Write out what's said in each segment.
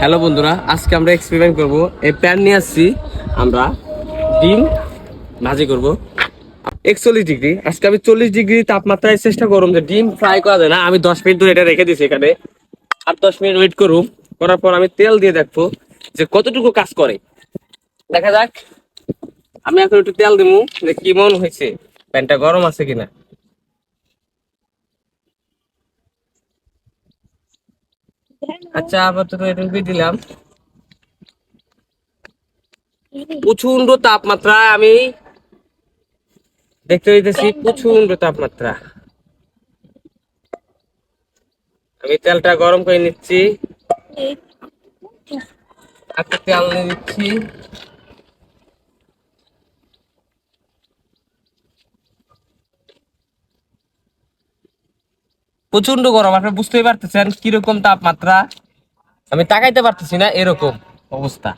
Hello বন্ধুরা, আজকে আমরা এক্সপেরিমেন্ট করব। এই প্যান নিয়ে আসছি, আমরা ডিম ভাজি করব। একচল্লিশ ডিগ্রি, আজকে আমি চল্লিশ ডিগ্রি তাপমাত্রায় চেষ্টা করুম যে ডিম ফ্রাই করা যায় না। আমি দশ মিনিট ধরে এটা রেখে দিছি এখানে। আর দশ মিনিট ওয়েট করুম করার পর আমি তেল দিয়ে দেখব যে কতটুকু কাজ করে। দেখা যাক, আমি এখন একটু তেল দিব যে কি মন হয়েছে প্যানটা গরম আছে কিনা। আচ্ছা আপাতত এটুকুই দিলাম। প্রচণ্ড তাপমাত্রায় আমি দেখতে পেতেছি প্রচণ্ড তাপমাত্রা। আমি তেলটা গরম করে নিচ্ছি। একটা তেল নিয়ে প্রচণ্ড গরম, আপনি বুঝতেই পারতেছেন কীরকম তাপমাত্রা? আমি তাকাইতে পারতেছি না এরকম অবস্থা।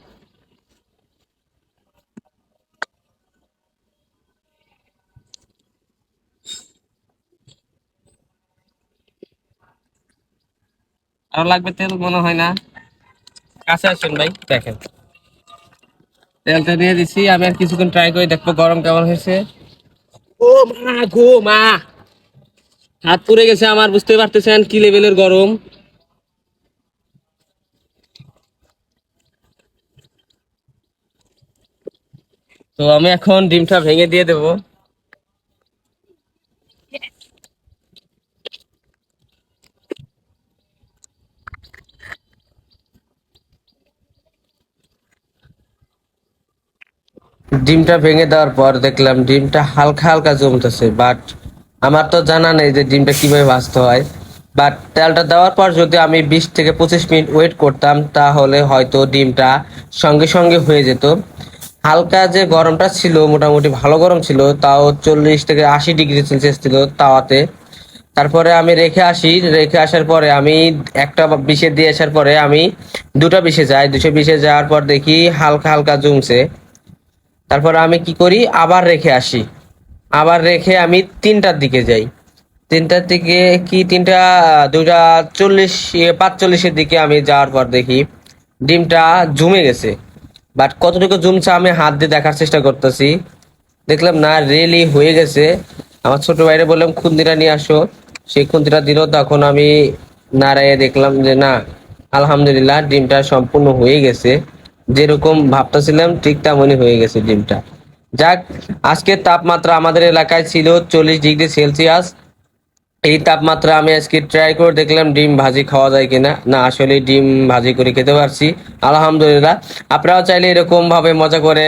আরও লাগবে তেল? মনে হয় না। কাছে আসেন ভাই, দেখেন। তেলটা দিয়ে দিছি, আমি আর কিছুক্ষণ ট্রাই করে দেখব গরম কেমন হয়েছে। ও মা গো মা! হাত পুড়ে গেছে আমার বুঝতে পারতেছেন কি লেভেলের গরম। তো আমি এখন ডিমটা ভেঙে দিয়ে দেবো। ডিমটা ভেঙে দেওয়ার পর দেখলাম ডিমটা হালকা হালকা জমতেছে বাট আমার তো জানা নেই যে ডিমটা কীভাবে ভাজতে হয়। বাট তেলটা দেওয়ার পর যদি আমি বিশ থেকে পঁচিশ মিনিট ওয়েট করতাম, তাহলে হয়তো ডিমটা সঙ্গে সঙ্গে হয়ে যেত। হালকা যে গরমটা ছিল, মোটামুটি ভালো গরম ছিল, তাও চল্লিশ থেকে আশি ডিগ্রি সেলসিয়াস ছিল তাওয়াতে। তারপরে আমি রেখে আসি, রেখে আসার পরে আমি একটা বিষে দিয়ে আসার পরে আমি দুটো বিষে যাই। দুশো বিষে যাওয়ার পর দেখি হালকা হালকা জমছে। তারপরে আমি কি করি? আবার রেখে আসি। আবার রেখে আমি তিনটার দিকে যাই। তিনটার দিকে কি তিনটা দুটা চল্লিশ পাঁচচল্লিশের দিকে আমি যাওয়ার পর দেখি ডিমটা জমে গেছে। বাট কতটুকু জমছে আমি হাত দিয়ে দেখার চেষ্টা করতেছি। দেখলাম না রেলি হয়ে গেছে। আমার ছোট ভাইরে বললাম খুন্দিটা নিয়ে আসো। সেই খুন্দিটা দিল, তখন আমি নাড়াইয়ে দেখলাম যে না, আলহামদুলিল্লাহ ডিমটা সম্পূর্ণ হয়ে গেছে। যেরকম ভাবতেছিলাম, ঠিক তেমনই হয়ে গেছে ডিমটা। যাক, আজকের তাপমাত্রা আমাদের এলাকায় ছিল চল্লিশ ডিগ্রি সেলসিয়াস। এই তাপমাত্রা আমি আজকে ট্রাই করে দেখলাম, ডিম ভাজি খাওয়া যায় কিনা। না, আসলে ডিম ভাজি করে খেতে পারছি। আলহামদুলিল্লাহ। আপনারাও চাইলে এরকম ভাবে মজা করে